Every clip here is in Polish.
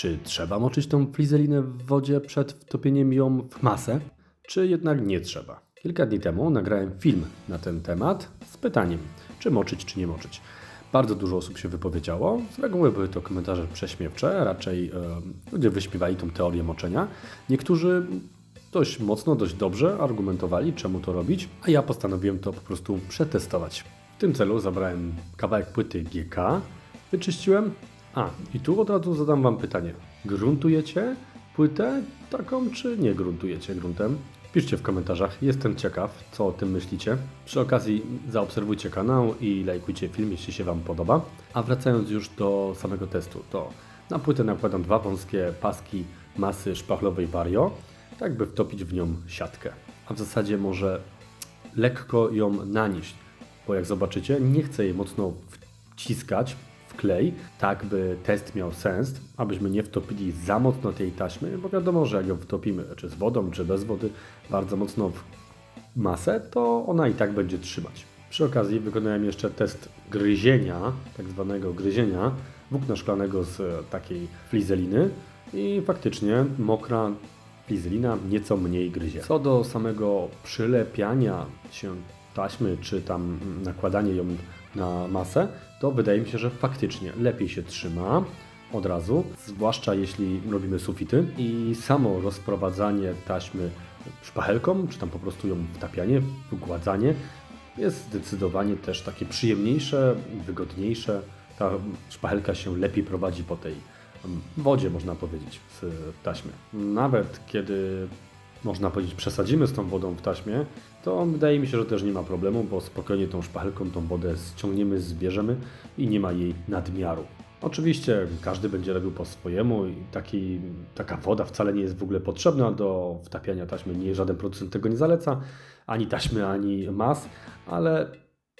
Czy trzeba moczyć tą flizelinę w wodzie przed wtopieniem ją w masę, czy jednak nie trzeba? Kilka dni temu nagrałem film na ten temat z pytaniem, czy moczyć, czy nie moczyć. Bardzo dużo osób się wypowiedziało. Z reguły były to komentarze prześmiewcze, raczej e, ludzie wyśmiewali tą teorię moczenia. Niektórzy dość mocno, dość dobrze argumentowali, czemu to robić, a ja postanowiłem to po prostu przetestować. W tym celu zabrałem kawałek płyty GK, wyczyściłem. A, i tu od razu zadam Wam pytanie. Gruntujecie płytę taką, czy nie gruntujecie gruntem? Piszcie w komentarzach, jestem ciekaw, co o tym myślicie. Przy okazji zaobserwujcie kanał i lajkujcie film, jeśli się Wam podoba. A wracając już do samego testu, to na płytę nakładam dwa wąskie paski masy szpachlowej Vario, tak by wtopić w nią siatkę. A w zasadzie może lekko ją nanieść, bo jak zobaczycie, nie chcę jej mocno wciskać w klej, tak by test miał sens, abyśmy nie wtopili za mocno tej taśmy, bo wiadomo, że jak ją wtopimy, czy z wodą, czy bez wody, bardzo mocno w masę, to ona i tak będzie trzymać. Przy okazji wykonałem jeszcze test gryzienia, tak zwanego gryzienia włókna szklanego z e, takiej flizeliny i faktycznie mokra flizelina nieco mniej gryzie. Co do samego przylepiania się taśmy, czy tam nakładanie ją na masę, to wydaje mi się, że faktycznie lepiej się trzyma od razu, zwłaszcza jeśli robimy sufity i samo rozprowadzanie taśmy szpachelką, czy tam po prostu ją wtapianie, wgładzanie jest zdecydowanie też takie przyjemniejsze, wygodniejsze. Ta szpachelka się lepiej prowadzi po tej wodzie, można powiedzieć, z taśmy. Nawet kiedy można powiedzieć, przesadzimy z tą wodą w taśmie, to wydaje mi się, że też nie ma problemu, bo spokojnie tą szpachelką tą wodę ściągniemy, zbierzemy i nie ma jej nadmiaru. Oczywiście każdy będzie robił po swojemu i taki, taka woda wcale nie jest w ogóle potrzebna do wtapiania taśmy. Nie, żaden producent tego nie zaleca, ani taśmy, ani mas, ale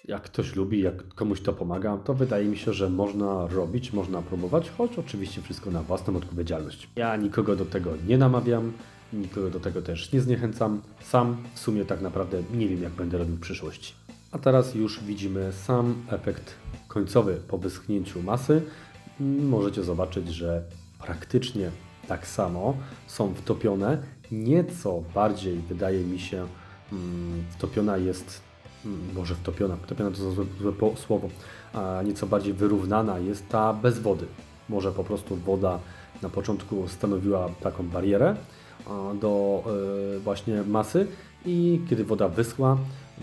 jak ktoś lubi, jak komuś to pomaga, to wydaje mi się, że można robić, można próbować, choć oczywiście wszystko na własną odpowiedzialność. Ja nikogo do tego nie namawiam, nikogo do tego też nie zniechęcam. Sam w sumie tak naprawdę nie wiem, jak będę robił w przyszłości. A teraz już widzimy sam efekt końcowy po wyschnięciu masy. Możecie zobaczyć, że praktycznie tak samo są wtopione. Nieco bardziej wydaje mi się, mm, wtopiona jest Mm, może wtopiona, wtopiona to złe, złe słowo, a nieco bardziej wyrównana jest ta bez wody. Może po prostu woda na początku stanowiła taką barierę do e, właśnie masy i kiedy woda wyschła,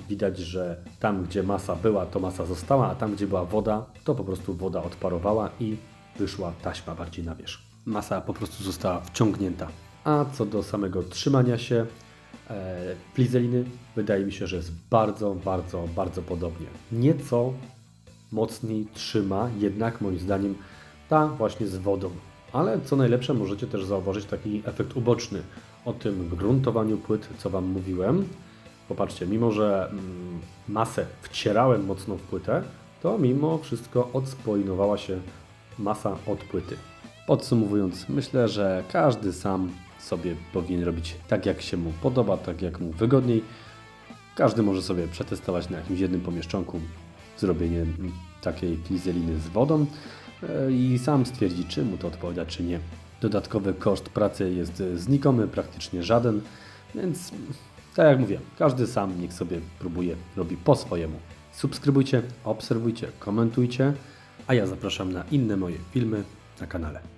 widać, że tam gdzie masa była, to masa została, a tam gdzie była woda, to po prostu woda odparowała i wyszła taśma bardziej na wierzch. Masa po prostu została wciągnięta. A co do samego trzymania się, e, flizeliny wydaje mi się, że jest bardzo, bardzo, bardzo podobnie. Nieco mocniej trzyma, jednak moim zdaniem ta właśnie z wodą. Ale co najlepsze, możecie też zauważyć taki efekt uboczny o tym gruntowaniu płyt, co Wam mówiłem. Popatrzcie, mimo że mm, masę wcierałem mocno w płytę, to mimo wszystko odspoinowała się masa od płyty. Podsumowując, myślę, że każdy sam sobie powinien robić tak, jak się mu podoba, tak jak mu wygodniej. Każdy może sobie przetestować na jakimś jednym pomieszczonku zrobienie takiej flizeliny z wodą e, i sam stwierdzi, czy mu to odpowiada, czy nie. Dodatkowy koszt pracy jest znikomy, praktycznie żaden, więc tak jak mówię, każdy sam niech sobie próbuje, robi po swojemu. Subskrybujcie, obserwujcie, komentujcie, a ja zapraszam na inne moje filmy na kanale.